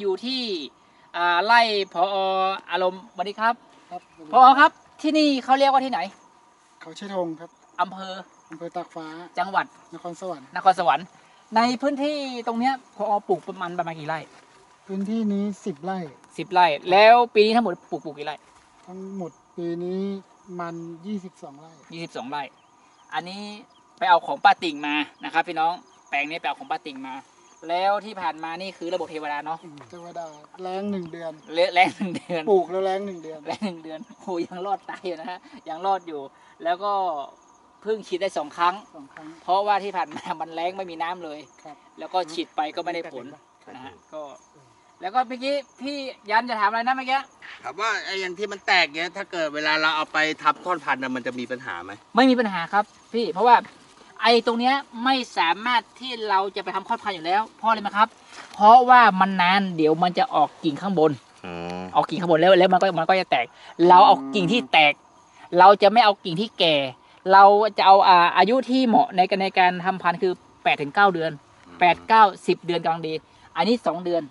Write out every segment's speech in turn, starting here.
อยู่ที่อ่าไล่พออารมณ์สวัสดีครับครับพอครับที่นี่เขาเรียกว่าที่ไหนเขาใช้ธงครับอำเภออำเภอตากฟ้า จังหวัดนครสวรรค์นครสวรรค์ ในพื้นที่ตรงเนี้ยพอปลูกประมาณประมาณกี่ไร่พื้นที่นี้สิบไร่สิบไร่ แล้วปีนี้ทั้งหมดปลูกปลูกกี่ไร่ทั้งหมดปีนี้มันยี่สิบสองไร่ยี่สิบสองไร่ อันนี้ไปเอาของป้าติ่งมานะครับพี่น้องแปลงนี้ไปเอาของป้าติ่งมา แล้วที่ผ่านมานี่คือระบบเทวดาเนาะเทวดาแรงหนึ่งเดือน เละแรงหนึ่งเดือน ปลูกแล้วแรงหนึ่งเดือนแรงหนึ่งเดือนโอ้ยังรอดตายอยู่นะฮะ ยังรอดอยู่ แล้วก็เพิ่งฉีดได้สองครั้ง สองครั้ง เพราะว่าที่ผ่านมา มันแรงไม่มีน้ำเลย ครับ แล้วก็ฉีดไปก็ไม่ได้ผลนะฮะ ก็ แล้วก็เมื่อกี้พี่ยันจะถามอะไรนะเมื่อกี้ ถามว่าไอ้อย่างที่มันแตกเนี้ยถ้าเกิดเวลาเราเอาไปทับท่อนพันธุ์น่ะมันจะมีปัญหาไหมไม่มีปัญหาครับพี่ เพราะว่า ไอ้ตรงเนี้ยไม่สามารถที่เราจะไปทำคลอดพันธุ์อยู่แล้ว เพราะอะไรไหมครับ เพราะว่ามันนานเดี๋ยวมันจะออกกิ่งข้างบน อืมออกกิ่งข้างบนแล้วแล้วมันก็มันก็จะแตก เราเอากิ่งที่แตก เราจะไม่เอากิ่งที่แก่ เราจะเอาอ่าอายุที่เหมาะในการในการทำพันธุ์คือ8ปดถึงเเดือน8ปดเก้าสิบเดือนกำลังดี อันนี้2เดือน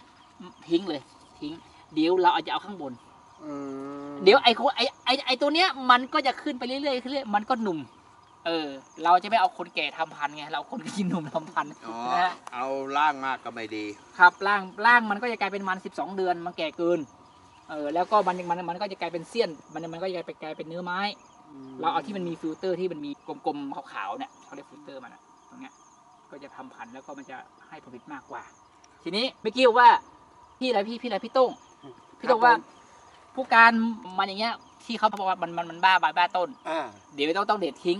ทิ้งเลย ทิ้ง เดี๋ยวเราเอาจะเอาข้างบนอืมเดี๋ยวไอ้คนไอ้ไอ้ไอ้ตัวเนี้ยมันก็จะขึ้นไปเรื่อยๆขึ้นเรื่อยๆมันก็หนุ่ม เออ เราจะไม่เอาคนแก่ทำพันธุ์ไง เราเอาคนกินหนุ่มทำพันธุ์อ๋อนะฮะเอาล่างมากก็ไม่ดี ครับร่างร่างมันก็จะกลายเป็นมันสิบสองเดือนมันแก่เกิน เออแล้วก็มันมันมันก็จะกลายเป็นเสี้ยน มันมันก็จะกลายเป็นเนื้อไม้ เราเอาที่มันมีฟิลเตอร์ที่มันมีกลมๆขาวๆเนี่ยเขาเรียกฟิลเตอร์มันอะตรงเนี้ยก็จะทำพันธุ์แล้วก็มันจะให้ผลผลิตมากกว่า ทีนี้เมื่อกี้บอกว่าพี่อะไรพี่พี่อะไรพี่โต้งพี่โต้งว่าผู้การมันอย่างเงี้ยที่เขาบอกว่ามันมันมันบ้าใบบ้าต้นอ่าเดี๋ยวต้องต้องเด็ดทิ้ง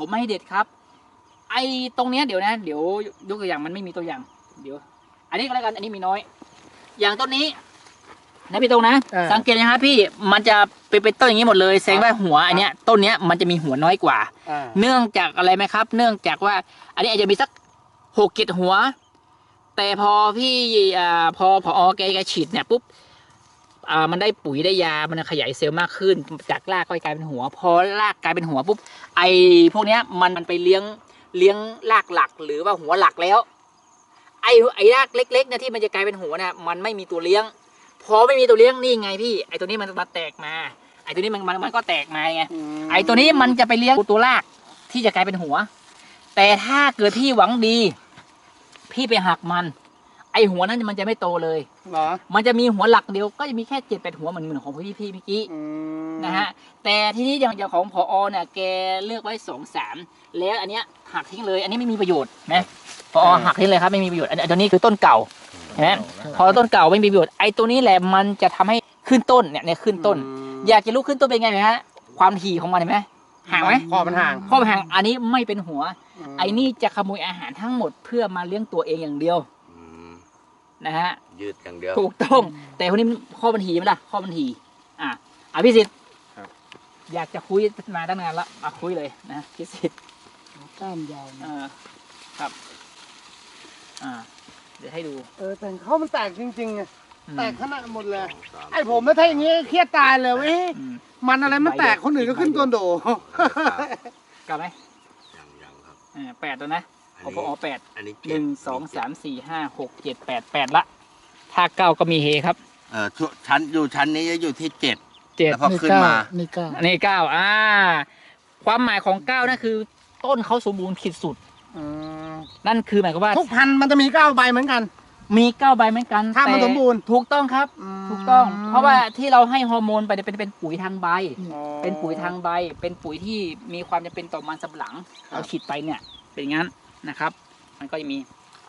ผมไม่ให้เด็ดครับ ไอ้ตรงเนี้ยเดี๋ยวนะ เดี๋ยวยกตัวอย่างมันไม่มีตัวอย่าง เดี๋ยว อันนี้ก็แล้วกัน อันนี้มีน้อย อย่างต้นนี้นะพี่ตรงนะ อ่า สังเกตนะครับพี่ มันจะเป็นเป็นต้นอย่างนี้หมดเลยแสดงว่าหัวอันเนี้ยต้นเนี้ยมันจะมีหัวน้อยกว่า อ่า เนื่องจากอะไรไหมครับ เนื่องจากว่า อันนี้อาจจะมีสักหกเกตหัว แต่พอพี่อ่าพอพอแกแกฉีดเนี่ยปุ๊บอ่า มันได้ปุ๋ยได้ยา มันขยายเซลล์มากขึ้น จากรากก็กลายเป็นหัว พอรากกลายเป็นหัวปุ๊บ ไอพวกเนี้ยมันมันไปเลี้ยงเลี้ยงรากหลักหรือว่าหัวหลักแล้ว ไอไอรากเล็กๆเนี่ยที่มันจะกลายเป็นหัวเนี่ยมันไม่มีตัวเลี้ยง พอไม่มีตัวเลี้ยงนี่ไงพี่ ไอตัวนี้มันมาแตกมา ไอตัวนี้มันมันมันก็แตกมาไงมไอตัวนี้มันจะไปเลี้ยงตัวรากที่จะกลายเป็นหัว แต่ถ้าเกิดพี่หวังดี พี่ไปหักมัน ไอหัวนั้นมันจะไม่โตเลย เหรอมันจะมีหัวหลักเดียวก็จะมีแค่เจ็ดแปดหัวเหมือนเหมือนของพี่พี่เมื่อกี้อืมนะฮะแต่ที่นี้อย่างอย่างของพอเนี่ยแกเลือกไว้สองสามแล้วอันเนี้ยหักทิ้งเลย อันนี้ไม่มีประโยชน์นะพอหักทิ้งเลยครับไม่มีประโยชน์อันอันตัวนี้คือต้นเก่า เห็นไหม พอต้นเก่าไม่มีประโยชน์ไอตัวนี้แหละมันจะทำให้ขึ้นต้นเนี่ยเนี่ยขึ้นต้น อยากจะรู้ขึ้นต้นเป็นไงไหมฮะความถี่ของมันเห็นไหมห่างไหมคอมันห่างข้อห่างอันนี้ไม่เป็นหัวมไอ้นี่จะขโมยอาหารทั้งหมดเพื่อมาเลี้ยงตัวเองอย่างเดียวอืม นะฮะยืดอย่างเดียว ถูกต้อง แต่คนนี้ข้อบัญชีไหมล่ะข้อบัญชีอะอะพี่สิทธิ์ครับ อยากจะคุยมาตั้งนานแล้วมาคุยเลยนะพี่สิทธิ์ก้านยาวเออครับ อ่า เดี๋ยวให้ดูเออแต่เขามันแตกจริงๆไงอืมแตกขนาดหมดเลยไอ้ผมนะถ้าอย่างงี้เครียดตายเลยเว้ยอืมมันอะไรมันแตกคนอื่นก็ขึ้นตัวโด กลับไหมยังยังครับ อ่าแปดตัวนะอัน พอนี้พอแปดอันนี้หเจ็ดนึ่งสองสามสี่ห้าหกเจ็ดแปดแปดละ ถ้าเก้าก็มีเฮครับ เออช่วงชั้นอยู่ชั้นนี้จะอยู่ที่เจ็ดเจ็ดแล้วพอขึ้นมานี่เก้าอันนี้เก้าอ่า ความหมายของเก้านั่นคือ ต้นเขาสมบูรณ์ขีดสุดอืมนั่นคือหมายความว่าทุกพันธุ์มันจะมีเก้าใบเหมือนกัน มีเก้าใบเหมือนกันถ้ามันแต่สมบูรณ์ถูกต้องครับ ถูกต้อง เพราะว่าที่เราให้ฮอร์โมนไปเนี่ยเป็นเป็นปุ๋ยทางใบ เป็นปุ๋ยทางใบ เป็นปุ๋ยที่มีความจำเป็นต่อมันสำปะหลังครับเราฉีดไปเนี่ย เป็นงั้น นะครับ มันก็จะมี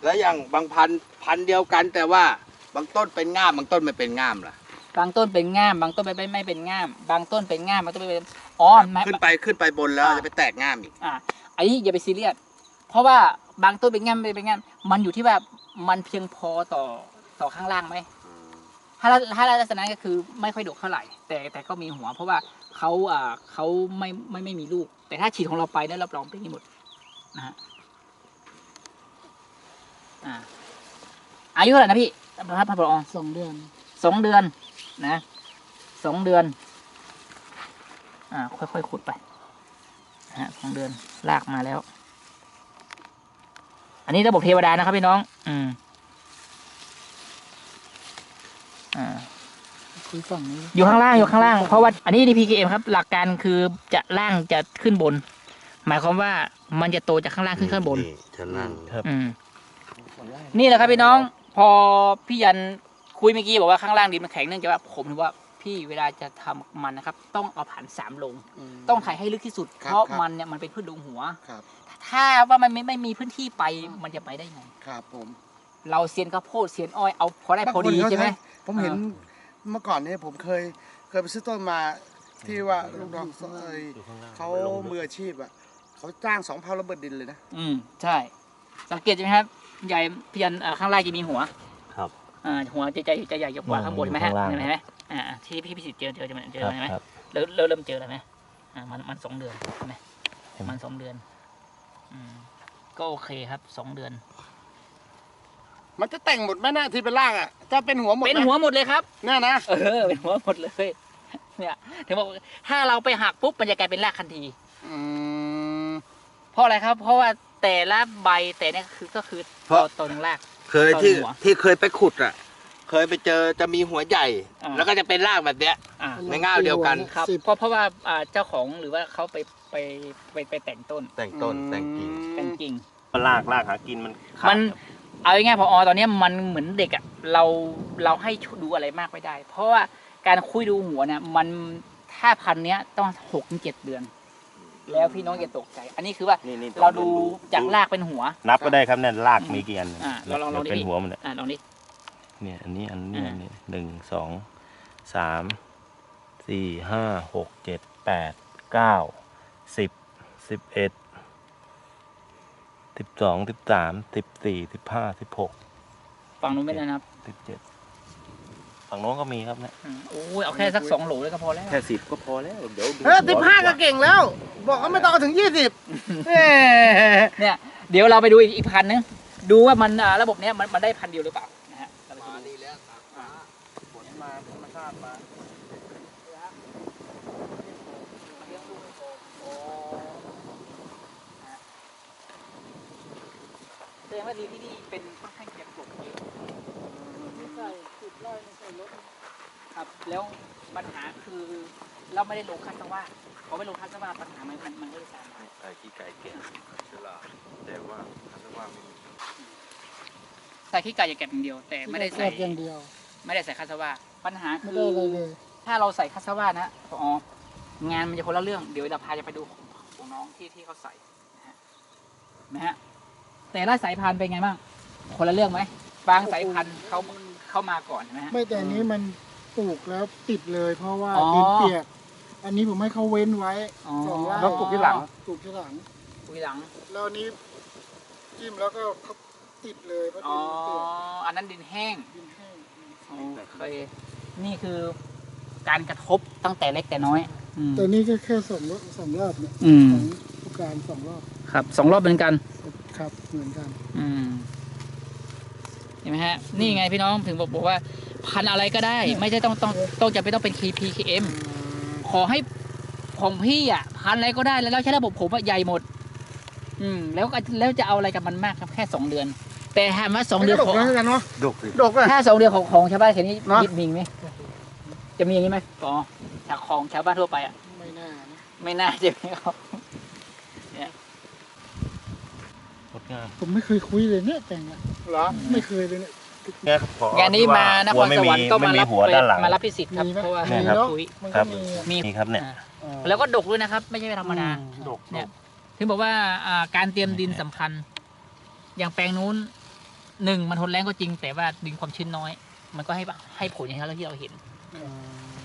แล้วอย่างบางพันธุ์พันธุ์เดียวกันแต่ว่าบางต้นเป็นง่ามบางต้นไม่เป็นง่ามล่ะ บางต้นเป็นง่าม บางต้นไม่ไม่ไม่เป็นง่าม บางต้นเป็นง่ามบางต้นไม่เป็นอ๋อไม่ขึ้นไปขึ้นไปบนแล้วอ่าจะไปแตกง่ามอีกอะอันนี้อย่าไปซีเรียสเพราะว่าบางต้นเป็นง่ามไม่เป็นง่ามมันอยู่ที่ว่ามันเพียงพอต่อต่อข้างล่างไหมถ้าถ้าลักษณะก็คือไม่ค่อยดกเท่าไหร่ แต่แต่ก็มีหัว เพราะว่าเขาอ่าเขาไม่ไม่ไม่มีลูก แต่ถ้าฉีดของเราไปเนี่ยรับรองเป็นอย่างนี้หมดนะฮะ อ่า อายุเท่าไหร่นะพี่ครับพันปอสองเดือนสองเดือน นะสองเดือน อ่า ค่อยๆขุดไปนะฮะสองเดือนลากมาแล้ว อันนี้ระบบเทวดานะครับพี่น้อง อืม อ่าคุยฝั่งนี้อยู่ข้างล่างอยู่ข้างล่างเพราะว่าอันนี้ DPKM ครับ หลักการคือจะล่างจะขึ้นบน หมายความว่ามันจะโตจากข้างล่างขึ้นข้างบนชั้นล่างอืม นี่แหละครับพี่น้องพอพี่ยันคุยเมื่อกี้บอกว่าข้างล่างดินมันแข็งเนื่องจากว่าผมถือว่าพี่เวลาจะทำมันนะครับ ต้องเอาผ่านสามลงมต้องถ่ายให้ลึกที่สุดครับเพราะครับมันเนี่ยมันเป็นพืชดงหัวครับถ้าว่ามันไม่ไม่มีพื้นที่ไปมันจะไปได้ไงครับผม เราเซียนข้าวโพดเซียนอ้อยเอาพอได้พอดีบางคนเขาใช่ไหมผมเห็นเมื่อก่อนเนี่ยผมเคยเคยไปซื้อต้นมาที่ว่าลูกน้องเอ้ยเขามืออาชีพอะเขาจ้างสองพันระเบิดดินเลยนะ อืมใช่ สังเกตใช่ไหมครับ ใหญ่พี่ยันเอ่อข้างล่างจะมีหัว ครับอ่าหัวจะจะจะใหญ่กว่าอืมข้างบนเห็นไหมฮะข้างล่างเห็นไหมอ่าที่พี่พิสิทธิ์เจอเจอเจอเจอครับเห็นไหมครับเริ่มเริ่มเริ่มเจอแล้วไหมอ่ามันมันสองเดือนเห็นไหมเห็นไหมมันสองเดือนอืมก็โอเคครับสองเดือน มันจะแต่งหมดไหมนะที่เป็นรากอะจะเป็นหัวหมดเป็นไมหัวหมดเลยครับเนี่ยนะเออเป็นหัวหมดเลยเนี่ยถึงบอกว่าถ้าเราไปหักปุ๊บมันจะกลายเป็นรากทันทีอืมเพราะอะไรครับ เพราะว่า แต่ละใบแต่เนี่ยคือก็คือเพราะตัวหนึ่งราก เคยที่ตอนหัวที่เคยไปขุดอะ เคยไปเจอจะมีหัวใหญ่ อ่า แล้วก็จะเป็นรากแบบเนี้ย อ่าในง่าวเดียวกัน ครับสิบเพราะเพราะว่าอ่าเจ้าของหรือว่าเขาไปไปไปไปแต่งต้นแต่งต้นแต่งกิ่ง แต่งกิ่ง ลากลากหากินมันขาดมันครับเอาง่ายๆพอตอนเนี้ยมันเหมือนเด็กอะเราเราให้ดูอะไรมากไม่ได้ เพราะว่าการคุยดูหัวเนี่ยมันถ้าพันเนี้ยต้องหกถึงเจ็ดเดือน แล้วพี่น้องอย่าตกใจ อันนี้คือว่านี่นี่เราดูจากรากเป็นหัว นับก็ได้ครับเนี่ยลากมีกี่อันอ่าลองลองลองดิเป็นหัวมันเนี่ยอ่าลองดิเนี่ยอันนี้อันนี้อ่าอันนี้หนึ่งสองสามสี่ห้าหกเจ็ดแปดเก้าสิบสิบเอ็ดสิบสองสิบสามสิบสี่สิบห้าสิบหกฟังนู้นไม่ได้นะครับสิบเจ็ด ฝั่งโน้นก็มีครับเนี่ยอืมโอ้ยเอาแค่สักสองโหลเลยก็พอแล้ว แค่สิบก็พอแล้วเดี๋ยวดูเออสิบห้าก็เก่งแล้ว บอกว่าไม่ต้องเอาถึงยี่สิบเนี่ยเดี๋ยวเราไปดูอีกอีกพันนึงดูว่ามันอ่าระบบเนี้ยมันมันได้พันเดียวหรือเปล่านะฮะเราไปดูมาธรรมชาติมาแสดงว่าดีที่นี่เป็นค่อนข้างเก็บกดเยอะ ใส่สิบไร่ไม่ใส่รถครับ แล้วปัญหาคือเราไม่ได้ลงคัสว่าพอไม่ลงคัสว่าปัญหามันมันมันก็เลยตามมาไก่ขี้ไก่เก่งแต่ว่าแต่ว่ามีใส่ขี้ไก่อย่าเก็บอย่างเดียว แต่ไม่ได้ใส่แค่อย่างเดียว ไม่ได้ใส่คัสว่าปัญหาไม่คืได้ออะไรเลยถ้าเราใส่คัสว่านะอ๋องานมันจะคนละเรื่องเดี๋ยวเราพาจะไปดูของของน้องที่ที่เขาใส่นะฮะนะฮะแต่ละสายพันธุ์เป็นไงบ้างคนละเรื่องไหมบางสายพันธุ์เขา เข้ามาก่อนใช่ไหมฮะ ไม่แต่อันนี้มันปลูกแล้วติดเลยเพราะว่าอ๋อ ดินเปียก อันนี้ผมให้เขาเว้นไว้อ๋อสองไร่แล้วปลูกที่หลัง ปลูกที่หลังคุยหลัง แล้วอันนี้จิ้มแล้วก็เขาติดเลยเพราะอ๋ดิอนเปียกอันนั้นดินแห้ง ดินแห้งโอเค นี่คือการกระทบตั้งแต่เล็กแต่น้อย อืมแต่นี่ก็แค่สองรอบสองรอบเนี่ยอืมของผู้การสองรอบครับสองรอบเหมือนกัน ครับเหมือนกัน อืม เห็นไหมฮะนี่ไงพี่น้องถึงบอกบอกว่าพันธุ์อะไรก็ได้ ไม่ใช่ต้องต้องต้องจะไม่ต้องเป็น KPKM ขอให้ของพี่อะพันธุ์อะไรก็ได้แล้วใช้ระบบผมอะใหญ่หมด อืมแล้วก็แล้วจะเอาอะไรกับมันมากครับแค่สองเดือน แต่ถามว่าสองเดือนดกของแล้วกันเนาะดกสิดกอะถ้าสองเดือนของของชาวบ้านแค่นี้เนอะมีมีไหมจะมีอย่างนี้ไหมอ๋อจากของชาวบ้านทั่วไปอะ ไม่น่านะไม่น่าจะมีครับงดงามผมไม่เคยคุยเลยเนี่ยแต่งอะ เหรอไม่เคยเลยเนี่ย เนี่ยพองานนี้มานครสวรรค์ก็ไม่มามีรับหัวด้านหลัง มารับพิสิทธิ์ครับมีไหม เพราะว่าเนี่ยครับคุยมันครัก็บ มีมี นี่ครับเนี่ย อ่าอ่า แล้วก็ดกด้วยนะครับ ไม่ใช่ธรรมดา ดกเนี่ย ถึงบอกว่าอ่าการเตรียมดินสำคัญ อย่างแปลงนู้นหนึ่งมันทนแรงก็จริง แต่ว่าดินความชื้นน้อย มันก็ให้ให้ผลอย่างที่เราเห็นอ่า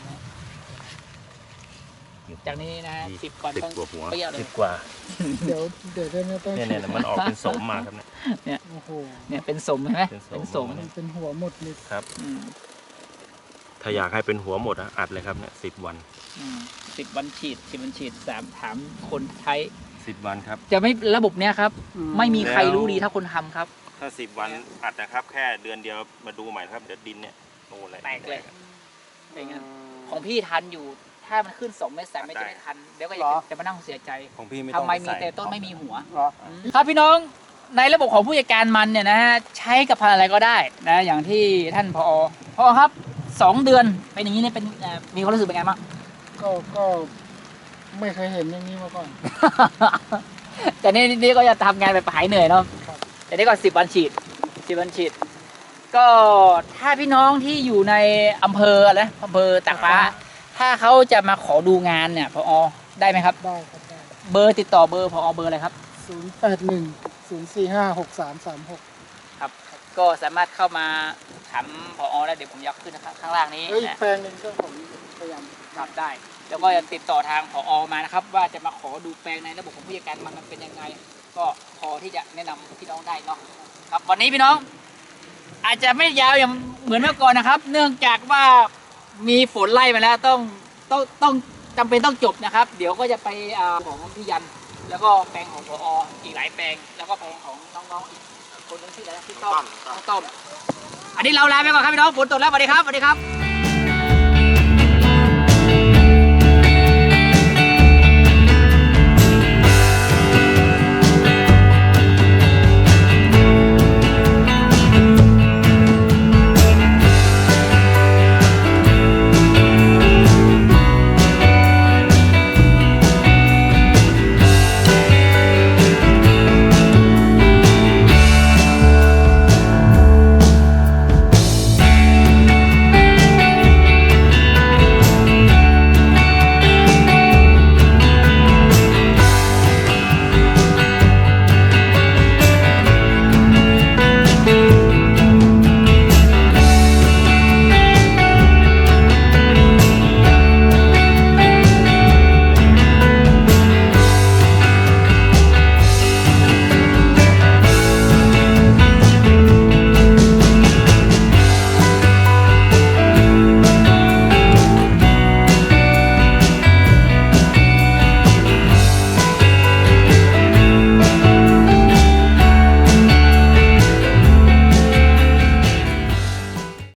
จากนี้นะฮะสิบก่อนสิบต้องกว่าหัวเปรี้ยวเลสิยบกว่า เดี๋ยวเดี๋ยวได้ไม่ต้องเนี่ยเนี่ยมันออกเป็นสมมาครับเนี่ยโอ้โหเนี่ยเป็นสมใช่ไหมเป็นสมเป็นสมมันเป็นหัวหมดเลยครับอืมถ้าอยากให้เป็นหัวหมดอะอัดเลยครับเนี่ยสิบวันสิบวันฉีดสิบวันฉีดสามถามคนใช้สิบวันครับ จะไม่ระบบเนี้ยครับอืไม่มีใครแล้วรู้ดีเท่าคนทำครับ ถ้าสิบวันอัดนะครับ แค่เดือนเดียวมาดูใหม่นะครับเดี๋ยวดินเนี่ยโน่นเลยแตกเลยเป็นไงของพี่ทันอยู่ ถ้ามันขึ้นสองเมตรสามเมตรจะไม่ทัน เดี๋ยวก็จะจะมานั่งเสียใจของพี่ไม่ทำต้องไมปมีใส่แต่ต้นไม่มีหัวเหรอครับพี่น้องในระบบของผู้จัดการมันเนี่ยนะฮะใช้กับพันธุ์อะไรก็ได้นะอย่างที่ท่านพอพอครับสองเดือนเป็นอย่างนี้เนี่ยเป็นเอ่อมีความรู้สึกเป็นไงบ้างก็ก็ไม่เคยเห็นอย่างนี้มาก่อน แต่นี่นี่ก็จะทำงานแบบหายเหนื่อยเนาะครับแต่นี่ก็สิบวันฉีดสิบวันฉีด ก็ถ้าพี่น้องที่อยู่ในอำเภออะไรนะอำเภอตากฟ้า ถ้าเขาจะมาขอดูงานเนี่ยพอได้ไหมครับ ได้ครับได้เบอร์ติดต่อเบอร์พอเบอร์อะไรครับ ศูนย์แปดหนึ่งศูนย์สี่ห้าหกสามสามหก ครับ ก็สามารถเข้ามาถามพอได้เดี๋ยวผมยกขึ้นนะครับข้างล่างนี้เฮ้ยนะแปลงหนึ่งก็ผมพยายามครับได้ แล้วก็จะติดต่อทางผอมานะครับ ว่าจะมาขอดูแปลงในระบบของผู้จัดการมันมันเป็นยังไง ก็พอที่จะแนะนำพี่น้องได้เนาะครับวันนี้พี่น้อง อาจจะไม่ยาวอย่างเหมือนเมื่อก่อนนะครับ เนื่องจากว่า มีฝนไล่มาแล้วต้องต้องต้องจำเป็นต้องจบนะครับ เดี๋ยวก็จะไปอ่าของพี่ยัน แล้วก็แปลงของพออีกหลายแปลง แล้วก็แปลงของน้องๆอีกคนนึงชื่ออะไรนะพี่ต้อมน้องต้อมอันนี้เราลาไปก่อนครับพี่น้องฝนตกแล้วสวัสดีครับสวัสดีครับ